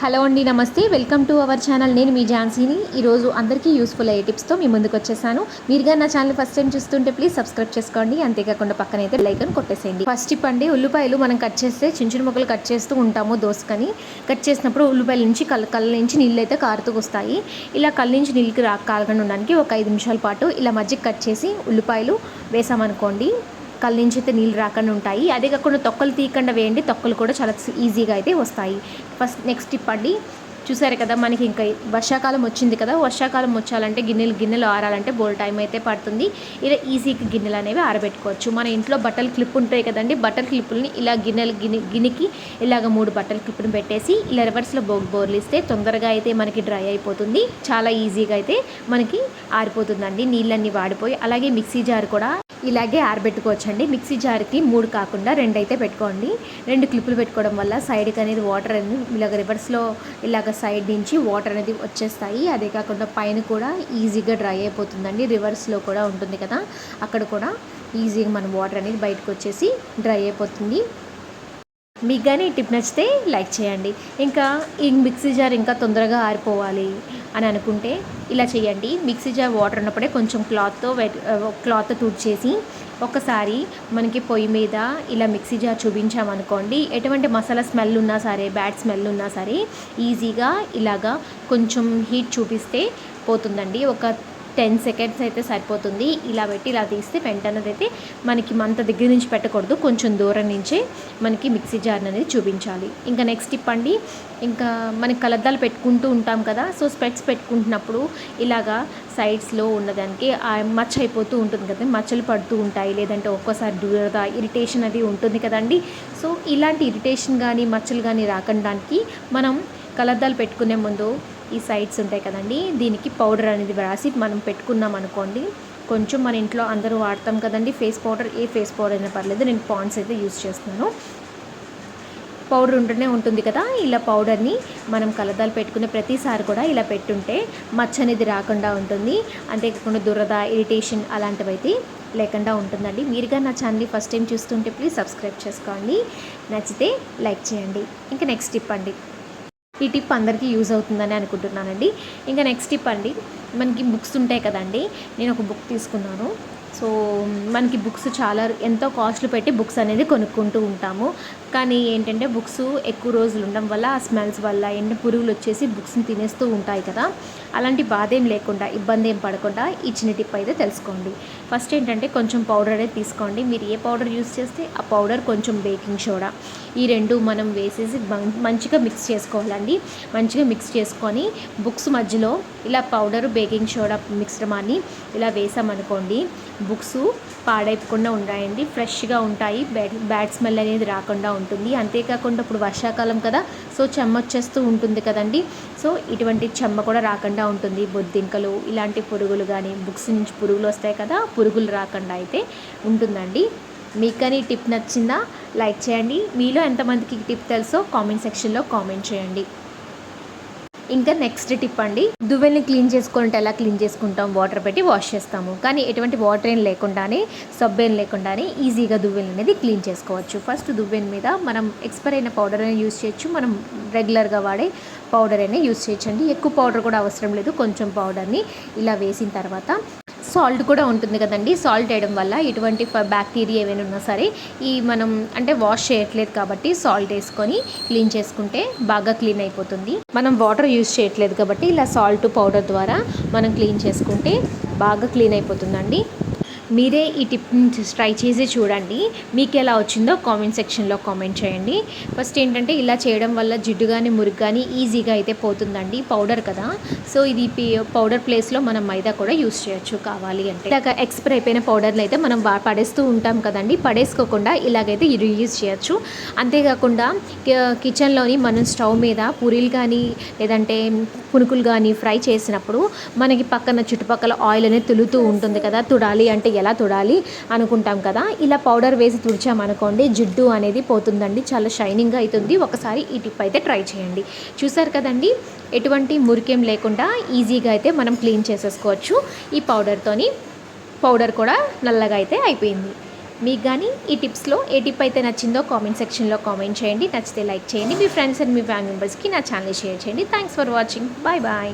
Hello అండి నమస్తే. Welcome to our channel. నేను మీ ఝాన్సీని. ఈరోజు అందరికీ యూస్ఫుల్ అయ్యే టిప్స్తో మీ ముందుకు వచ్చేసాను. మీరుగా నా ఛానల్ ఫస్ట్ టైం చూస్తుంటే ప్లీజ్ సబ్స్క్రైబ్ చేసుకోండి. అంతేకాకుండా పక్కన అయితే లైకన్ కొట్టేసేయండి. ఫస్ట్ టిప్ అండి ఉల్లిపాయలు మనం కట్ చేస్తే చిన్న చిన్న ముక్కలు కట్ చేస్తూ ఉంటాము దోసకని. కట్ చేసినప్పుడు ఉల్లిపాయల నుంచి కళ్ళ కళ్ళ నుంచి నీళ్ళు అయితే కారుతూ వస్తాయి. ఇలా కళ్ళ నుంచి నీళ్ళకి రా కాలకుండా ఉండడానికి ఒక ఐదు నిమిషాల పాటు ఇలా మజ్జిగ కట్ చేసి ఉల్లిపాయలు వేసామనుకోండి కళ్ళ నుంచి అయితే నీళ్ళు రాకుండా ఉంటాయి. అదే కాకుండా తొక్కలు తీయకుండా వేయండి. తొక్కలు కూడా చాలా ఈజీగా అయితే వస్తాయి. ఫస్ట్ నెక్స్ట్ టిప్ అండి. చూసారు కదా మనకి ఇంకా వర్షాకాలం వచ్చింది కదా వర్షాకాలం వచ్చాలంటే గిన్నెలు గిన్నెలు ఆరాలంటే బోల్ టైం అయితే పడుతుంది. ఇలా ఈజీగా గిన్నెలు అనేవి ఆరబెట్టుకోవచ్చు. మన ఇంట్లో బట్టలు క్లిప్ ఉంటాయి కదండి బట్టల క్లిప్పులని ఇలా గిన్నెలు గిన్నె గిన్నెకి ఇలాగ మూడు బట్టల క్లిప్ని పెట్టేసి ఇలా రివర్స్లో బో బోర్లిస్తే తొందరగా అయితే మనకి డ్రై అయిపోతుంది. చాలా ఈజీగా అయితే మనకి ఆరిపోతుందండి. నీళ్ళన్నీ వాడిపోయి అలాగే మిక్సీ జార్ కూడా ఇలాగే ఆరబెట్టుకోవచ్చండి. మిక్సీ జార్కి మూడు కాకుండా రెండు అయితే పెట్టుకోండి. రెండు క్లిప్పులు పెట్టుకోవడం వల్ల సైడ్కి అనేది వాటర్ అనేది ఇలాగ రివర్స్లో ఇలాగ సైడ్ నుంచి వాటర్ అనేది వచ్చేస్తాయి. అదే కాకుండా పైన కూడా ఈజీగా డ్రై అయిపోతుందండి. రివర్స్లో కూడా ఉంటుంది కదా. అక్కడ కూడా ఈజీగా మన వాటర్ అనేది బయటకు వచ్చేసి డ్రై అయిపోతుంది. మీకు కానీ ఈ టిప్ నచ్చితే లైక్ చేయండి. ఇంకా ఈ మిక్సీ జార్ ఇంకా తొందరగా ఆరిపోవాలి అని అనుకుంటే ఇలా చేయండి. మిక్సీ జార్ వాటర్ ఉన్నప్పుడే కొంచెం క్లాత్తో వెట్ క్లాత్ తుడిచేసి ఒకసారి మనకి పొయ్యి మీద ఇలా మిక్సీ జార్ చూపించామనుకోండి ఎటువంటి మసాలా స్మెల్ ఉన్నా సరే బ్యాడ్ స్మెల్ ఉన్నా సరే ఈజీగా ఇలాగా కొంచెం హీట్ చూపిస్తే పోతుందండి. ఒక టెన్ సెకండ్స్ అయితే సరిపోతుంది. ఇలా పెట్టి ఇలా తీస్తే వెంటనే అయితే మనకి మంత దగ్గర నుంచి పెట్టకూడదు. కొంచెం దూరం నుంచే మనకి మిక్సీ జార్ అనేది చూపించాలి. ఇంకా నెక్స్ట్ టిప్ అండి ఇంకా మనకి కలద్దాలు పెట్టుకుంటూ ఉంటాం కదా. సో స్పెట్స్ పెట్టుకుంటున్నప్పుడు ఇలాగా సైడ్స్లో ఉన్నదానికి మచ్చ అయిపోతూ ఉంటుంది కదా. మచ్చలు పడుతూ ఉంటాయి. లేదంటే ఒక్కోసారి దూరద ఇరిటేషన్ అది ఉంటుంది కదండి. సో ఇలాంటి ఇరిటేషన్ కానీ మచ్చలు కానీ రాకడానికి మనం కలద్దాలు పెట్టుకునే ముందు ఈ సైడ్స్ ఉంటాయి కదండి. దీనికి పౌడర్ అనేది రాసి మనం పెట్టుకున్నాం అనుకోండి కొంచెం మన ఇంట్లో అందరూ వాడతాం కదండి. ఫేస్ పౌడర్ ఏ ఫేస్ పౌడర్ అయినా పర్లేదు నేను పాండ్స్ అయితే యూస్ చేస్తున్నాను. పౌడర్ ఉంటూనే ఉంటుంది కదా. ఇలా పౌడర్ని మనం కలదాలు పెట్టుకునే ప్రతిసారి కూడా ఇలా పెట్టుంటే మచ్చ అనేది రాకుండా ఉంటుంది. అంతేకాకుండా దురద ఇరిటేషన్ అలాంటివి అయితే లేకుండా ఉంటుందండి. మీరుగా నా ఛానల్ని ఫస్ట్ టైం చూస్తుంటే ప్లీజ్ సబ్స్క్రైబ్ చేసుకోండి. నచ్చితే లైక్ చేయండి. ఇంకా నెక్స్ట్ టిప్ అండి. ఈ టిప్ అందరికీ యూజ్ అవుతుందని అనుకుంటున్నానండి. ఇంకా నెక్స్ట్ టిప్ అండి మనకి బుక్స్ ఉంటాయి కదండి నేను ఒక బుక్ తీసుకున్నాను. సో మనకి బుక్స్ చాలా ఎంతో కాస్ట్లు పెట్టి బుక్స్ అనేది కొనుక్కుంటూ ఉంటాము. కానీ ఏంటంటే బుక్స్ ఎక్కువ రోజులు ఉండడం వల్ల ఆ స్మెల్స్ వల్ల ఎండ పురుగులు వచ్చేసి బుక్స్ని తినేస్తూ ఉంటాయి కదా. అలాంటి బాధ ఏం లేకుండా ఇబ్బంది ఏం పడకుండా ఈ చిన్న టిప్ అయితే తెలుసుకోండి. ఫస్ట్ ఏంటంటే కొంచెం పౌడర్ అనేది తీసుకోండి. మీరు ఏ పౌడర్ యూస్ చేస్తే ఆ పౌడర్ కొంచెం బేకింగ్ సోడా. ఈ రెండు మనం వేసేసి మంచిగా మిక్స్ చేసుకోవాలండి. మంచిగా మిక్స్ చేసుకొని బుక్స్ మధ్యలో ఇలా పౌడర్ బేకింగ్ సోడా మిశ్రమాన్ని ఇలా వేసామనుకోండి బుక్స్ పాడైపోకుండా ఉంటాయండి ఫ్రెష్గా ఉంటాయి. బ్యాడ్ బ్యాడ్ స్మెల్ అనేది రాకుండా ఉంటుంది. అంతేకాకుండా ఇప్పుడు వర్షాకాలం కదా సో చెమ్మ వచ్చేస్తూ ఉంటుంది కదండి. సో ఇటువంటి చెమ్మ కూడా రాకుండా ఉంటుంది. బొద్దింకలు ఇలాంటి పురుగులు కానీ బుక్స్ నుంచి పురుగులు వస్తాయి కదా పురుగులు రాకుండా అయితే ఉంటుందండి. మీకు కానీ టిప్ నచ్చిందా? లైక్ చేయండి. మీలో ఎంతమందికి టిప్ తెలుసో కామెంట్ సెక్షన్లో కామెంట్ చేయండి. ఇంకా నెక్స్ట్ టిప్ అండి దువ్వెల్ని క్లీన్ చేసుకుంటే ఎలా క్లీన్ చేసుకుంటాం? వాటర్ పెట్టి వాష్ చేస్తాము. కానీ ఎటువంటి వాటర్ ఏం లేకుండానే సబ్బు ఏం లేకుండానే ఈజీగా దువ్వెల్ని అనేది క్లీన్ చేసుకోవచ్చు. ఫస్ట్ దువ్వెన్ మీద మనం ఎక్స్పైర్ అయిన పౌడర్ అయినా యూస్ చేయొచ్చు. మనం రెగ్యులర్గా వాడే పౌడర్ అయినా యూస్ చేయొచ్చండి ఎక్కువ పౌడర్ కూడా అవసరం లేదు. కొంచెం పౌడర్ని ఇలా వేసిన తర్వాత సాల్ట్ కూడా ఉంటుంది కదండి. సాల్ట్ వేయడం వల్ల ఎటువంటి బ్యాక్టీరియా ఏమైనా ఉన్నా సరే ఈ మనం అంటే వాష్ చేయట్లేదు కాబట్టి సాల్ట్ వేసుకొని క్లీన్ చేసుకుంటే బాగా క్లీన్ అయిపోతుంది. మనం వాటర్ యూస్ చేయట్లేదు కాబట్టి ఇలా సాల్ట్ పౌడర్ ద్వారా మనం క్లీన్ చేసుకుంటే బాగా క్లీన్ అయిపోతుందండి. మీరే ఈ టిప్ని ట్రై చేసి చూడండి. మీకు ఎలా వచ్చిందో కామెంట్ సెక్షన్లో కామెంట్ చేయండి. ఫస్ట్ ఏంటంటే ఇలా చేయడం వల్ల జిడ్డు కానీ మురుగు కానీ ఈజీగా అయితే పోతుందండి. పౌడర్ కదా. సో ఇది పౌడర్ ప్లేస్లో మనం మైదా కూడా యూస్ చేయొచ్చు కావాలి అంటే. ఇలాగ ఎక్స్పైర్ అయిపోయిన పౌడర్లు అయితే మనం పడేస్తూ ఉంటాం కదండి. పడేసుకోకుండా ఇలాగైతే యూజ్ చేయొచ్చు. అంతేకాకుండా కిచెన్లోని మనం స్టవ్ మీద పూరీలు కానీ లేదంటే పునుకులు కానీ ఫ్రై చేసినప్పుడు మనకి పక్కన చుట్టుపక్కల ఆయిల్ అనేది తులుతూ ఉంటుంది కదా. తుడాలి అంటే ఎలా తుడాలి అనుకుంటాం కదా. ఇలా పౌడర్ వేసి తుడిచామనుకోండి జిడ్డు అనేది పోతుందండి. చాలా షైనింగ్గా అవుతుంది. ఒకసారి ఈ టిప్ అయితే ట్రై చేయండి. చూసారు కదండి ఎటువంటి మురికేం లేకుండా ఈజీగా అయితే మనం క్లీన్ చేసేసుకోవచ్చు. ఈ పౌడర్తోని పౌడర్ కూడా నల్లగా అయితే అయిపోయింది. మీకు కానీ ఈ టిప్స్లో ఏ టిప్ అయితే నచ్చిందో కామెంట్ సెక్షన్లో కామెంట్ చేయండి. నచ్చితే లైక్ చేయండి. మీ ఫ్రెండ్స్ అండ్ మీ ఫ్యామిలీ మెంబర్స్కి నా ఛానల్ షేర్ చేయండి. Thanks for watching. Bye bye.